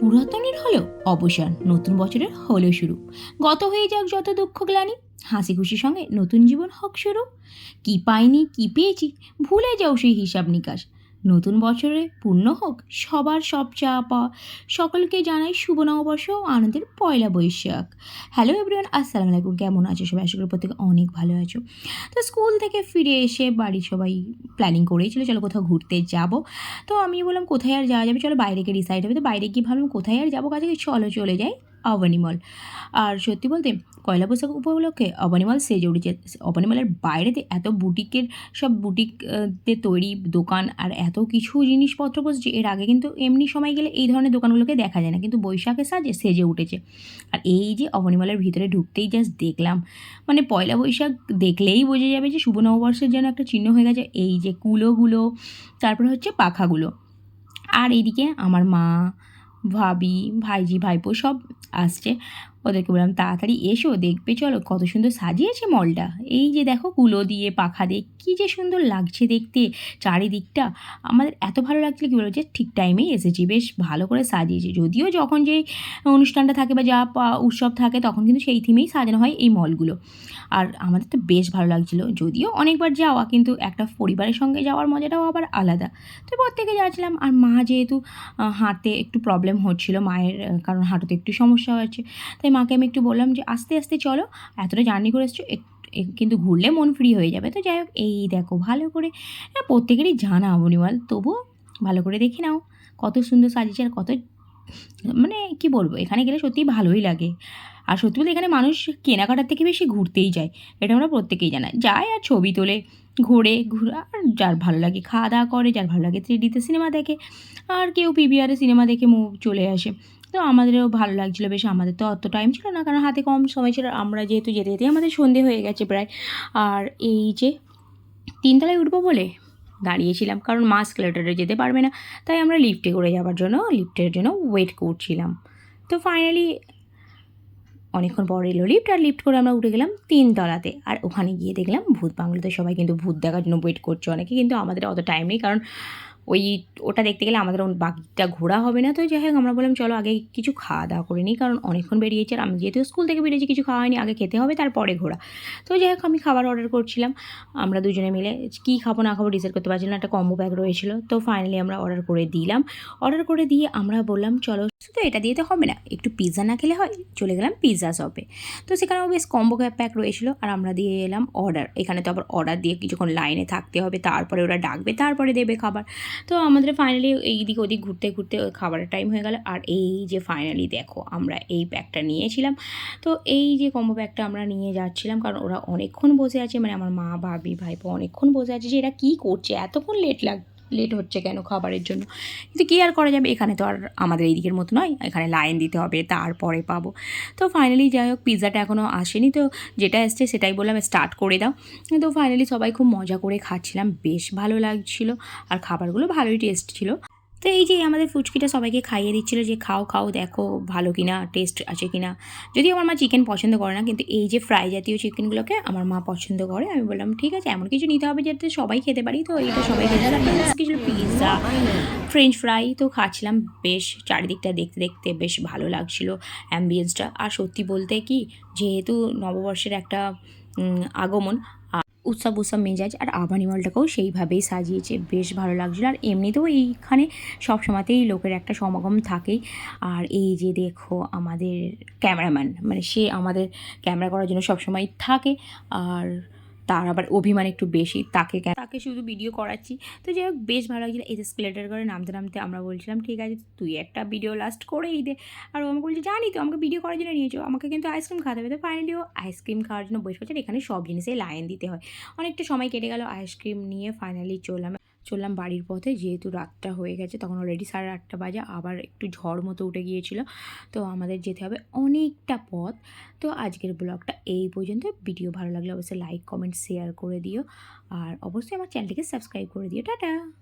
পুরাতনের হলো অবসান নতুন বছরের হলো শুরু। গত হয়ে যাক যত দুঃখ গ্লানি, হাসি খুশির সঙ্গে নতুন জীবন হোক শুরু। কী পাইনি, কী পেয়েছি, ভুলে যাও সেই হিসাব নিকাশ। নতুন বছরে পূর্ণ হোক সবার সব চা পাওয়া সকলকে জানাই শুভ নববর্ষ ও আনন্দের পয়লা বৈশাখ। হ্যালো এভরিওয়ান আসসালামু আলাইকুম। কেমন আছো সবাই? আশা করি প্রত্যেকে অনেক ভালো আছো। তো স্কুল থেকে ফিরে এসে বাড়ির সবাই প্ল্যানিং করেই ছিল চলো কোথাও ঘুরতে যাব। তো আমি বললাম, কোথায় আর যাওয়া যাবে? চলো বাইরে গিয়ে ডিসাইড হবে। তো বাইরে গিয়ে ভাবলাম, কোথায় আর যাব? কাছে চলো, চলে যাই। অবনী মল আর সত্যি বলতে পয়লা বৈশাখ উপলক্ষে অবনী মল সেজে উঠেছে। অবনী মলের বাইরেতে এত বুটিকের, সব বুটিকতে তৈরি দোকান আর এত কিছু জিনিসপত্র বসছে, এর আগে কিন্তু এমনি সময় গেলে এই ধরনের দোকানগুলোকে দেখা যায় না, কিন্তু বৈশাখে সাজে সেজে উঠেছে। আর এই যে অবনী মলের ভিতরে ঢুকতেই জাস্ট দেখলাম মানে পয়লা বৈশাখ দেখলেই বোঝা যাবে যে শুভ নববর্ষের যেন একটা চিহ্ন হয়ে গেছে, এই যে কুলোগুলো, তারপরে হচ্ছে পাখাগুলো। আর এইদিকে আমার মা ভাবি ভাইজি ভাইপো সব আসছে। ওদেরকে বললাম, তাড়াতাড়ি এসো, দেখবে, চলো, কত সুন্দর সাজিয়েছে মলটা। এই যে দেখো, কুলো দিয়ে, পাখা দিয়ে, কী যে সুন্দর লাগছে দেখতে চারিদিকটা। আমাদের এত ভালো লাগছিল, কী বলব, যে ঠিক টাইমেই এসেছি, বেশ ভালো করে সাজিয়েছে। যদিও যখন যে অনুষ্ঠানটা থাকে বা যা উৎসব থাকে, তখন কিন্তু সেই থিমেই সাজানো হয় এই মলগুলো। আর আমাদের তো বেশ ভালো লাগছিল। যদিও অনেকবার যাওয়া, কিন্তু একটা পরিবারের সঙ্গে যাওয়ার মজাটাও আবার আলাদা। তো প্রত্যেকে যাচ্ছিলাম, আর মা যেহেতু হাঁটতে একটু প্রবলেম হচ্ছিল, মায়ের, কারণ হাঁটুতে একটু সমস্যা হয়েছে, তাই মাকে আমি একটু বললাম যে, আস্তে আস্তে চলো। এতটা জার্নি করে এসছো কিন্তু ঘুরলে মন ফ্রি হয়ে যাবে। তো যাই হোক, এই দেখো, ভালো করে প্রত্যেকেরই জানা মনিমাল তবুও ভালো করে দেখে নাও, কত সুন্দর সাজিয়েছে আর কত মানে কি বলব, এখানে গেলে সত্যিই ভালোই লাগে। আর সত্যি বলতে এখানে মানুষ কেনাকাটার থেকে বেশি ঘুরতেই যায়, এটা আমরা প্রত্যেকেই জানা। যায় আর ছবি তোলে, ঘোরে, ঘুরে, আর যার ভালো লাগে খাওয়া দাওয়া করে, যার ভালো লাগে থ্রি ডিতে সিনেমা দেখে, আর কেউ পিভিআরে সিনেমা দেখে মুভ চলে আসে। তো আমাদেরও ভালো লাগছিল, বেশ আমাদের তো অত টাইম ছিল না, কারণ হাতে কম সময় ছিল আমরা যেহেতু যেতে যেতে আমাদের সন্ধে হয়ে গেছে প্রায়। আর এই যে তিনতলায় উঠবো বলে দাঁড়িয়েছিলাম, কারণ মা স্কেলেটারে যেতে পারবে না, তাই আমরা লিফটে করে যাওয়ার জন্য লিফটের জন্য ওয়েট করছিলাম। তো ফাইনালি অনেকক্ষণ পর এলো লিফট আর লিফট করে আমরা উঠে গেলাম তিনতলাতে। আর ওখানে গিয়ে দেখলাম ভূত বাংলোতে সবাই কিন্তু ভূত দেখার জন্য ওয়েট করছে, অনেকে কিন্তু আমাদের অত টাইম নেই, কারণ ওই ওটা দেখতে গেলে আমাদের বাকিটা ঘোরা হবে না তো, যাই হোক, আমরা বললাম, চলো আগে কিছু খাওয়া দাওয়া করে নিই, কারণ অনেকক্ষণ বেরিয়েছে আর আমি যেহেতু স্কুল থেকে বেরিয়েছি, কিছু খাওয়া হয়নি, আগে খেতে হবে, তারপরে ঘোরা। তো যাই হোক, আমি খাবার অর্ডার করছিলাম। আমরা দুজনে মিলে কী খাব, না খাব ডিসাইড করতে পারছিলাম একটা কম্বো ব্যাগ রয়েছিল। তো ফাইনালি আমরা অর্ডার করে দিলাম। অর্ডার করে দিয়ে আমরা বললাম, চলো শুধু এটা দিয়ে তো হবে না। একটু পিৎজা না খেলে হয়, চলে গেলাম পিৎজা শপে তো সেখানেও বেশ কম্বো প্যাক রয়েছিল, আর আমরা দিয়ে এলাম অর্ডার এখানে তো আবার অর্ডার দিয়ে কিছুক্ষণ লাইনে থাকতে হবে, তারপরে ওরা ডাকবে, তারপরে দেবে খাবার। তো আমাদের ফাইনালি এই দিক ওদিক ঘুরতে ঘুরতে ওই খাবারের টাইম হয়ে গেল, আর এই যে ফাইনালি দেখো আমরা এই প্যাকটা নিয়েছিলাম। তো এই যে কম্বো প্যাকটা আমরা নিয়ে যাচ্ছিলাম, কারণ ওরা অনেকক্ষণ বসে আছে মানে আমার মা, ভাবি, ভাইপো অনেকক্ষণ বসে আছে যে এরা কী করছে, এতক্ষণ লেট লাগ লেট হচ্ছে কেন খাবারের জন্য? কিন্তু কী আর করা যাবে? এখানে তো আর আমাদের এই দিকের মতো নয়। এখানে লাইন দিতে হবে, তারপরে পাবো। তো ফাইনালি যাই হোক, পিৎজাটা এখনও আসেনি তো যেটা এসছে সেটাই বললাম স্টার্ট করে দাও। তো ফাইনালি সবাই খুব মজা করে খাচ্ছিলাম, বেশ ভালো লাগছিল। আর খাবারগুলো ভালোই টেস্ট ছিল। তো এই যে আমাদের ফুচকিটা সবাইকে খাইয়ে দিচ্ছিল যে, খাও খাও, দেখো ভালো কিনা টেস্ট আছে কিনা। যদি আমার মা চিকেন পছন্দ করে না, কিন্তু এই যে ফ্রাই জাতীয় চিকেনগুলোকে আমার মা পছন্দ করে। আমি বললাম, ঠিক আছে, এমন কিছু নিতে হবে যাতে সবাই খেতে পারি। তো এইটা সবাই খেতে কিছু পিৎজা ফ্রেঞ্চ ফ্রাই তো খাচ্ছিলাম বেশ, চারিদিকটা দেখতে দেখতে বেশ ভালো লাগছিল অ্যাম্বিয়েন্সটা আর সত্যি বলতে কি, যেহেতু নববর্ষের একটা আগমন উৎসব উৎসব মেজাজ আর আবানি মলটাকেও সেইভাবেই সাজিয়েছে। বেশ ভালো লাগছিল। আর এমনিতেও এইখানে সব সময়তেই লোকের একটা সমাগম থাকেই। আর এই যে দেখো আমাদের ক্যামেরাম্যান মানে সে আমাদের ক্যামেরা করার জন্য সবসময় থাকে। আর তার আবার অভিমান একটু বেশি, তাকে কেন? তাকে শুধু ভিডিও করাচ্ছি। তো যাই হোক, বেশ ভালো লাগছিল। এই যে স্কেলেটার করে নামতে নামতে আমরা বলছিলাম, ঠিক আছে, তুই একটা ভিডিও লাস্ট করেই দে। আর ও আমাকে বলছে, জানি তো, আমাকে ভিডিও করার জন্য নিয়েছো। আমাকে কিন্তু আইসক্রিম খাওয়াতে হবে। তো ফাইনালি ও আইসক্রিম খাওয়ার জন্য বসে পড়ছে এখানে সব জিনিসেই লাইন দিতে হয়। অনেকটা সময় কেটে গেল আইসক্রিম নিয়ে ফাইনালি চললাম। চললাম বাড়ির পথে, যেহেতু রাতটা হয়ে গেছে, তখন অলরেডি সাড়ে আটটা বাজে, আবার একটু ঝড় মতো উঠে গিয়েছিল। তো আমাদের যেতে হবে অনেকটা পথ। তো আজকের ব্লগটা এই পর্যন্ত। ভিডিও ভালো লাগলে অবশ্যই লাইক কমেন্ট শেয়ার করে দিও। আর অবশ্যই আমার চ্যানেলটিকে সাবস্ক্রাইব করে দিও। টাটা!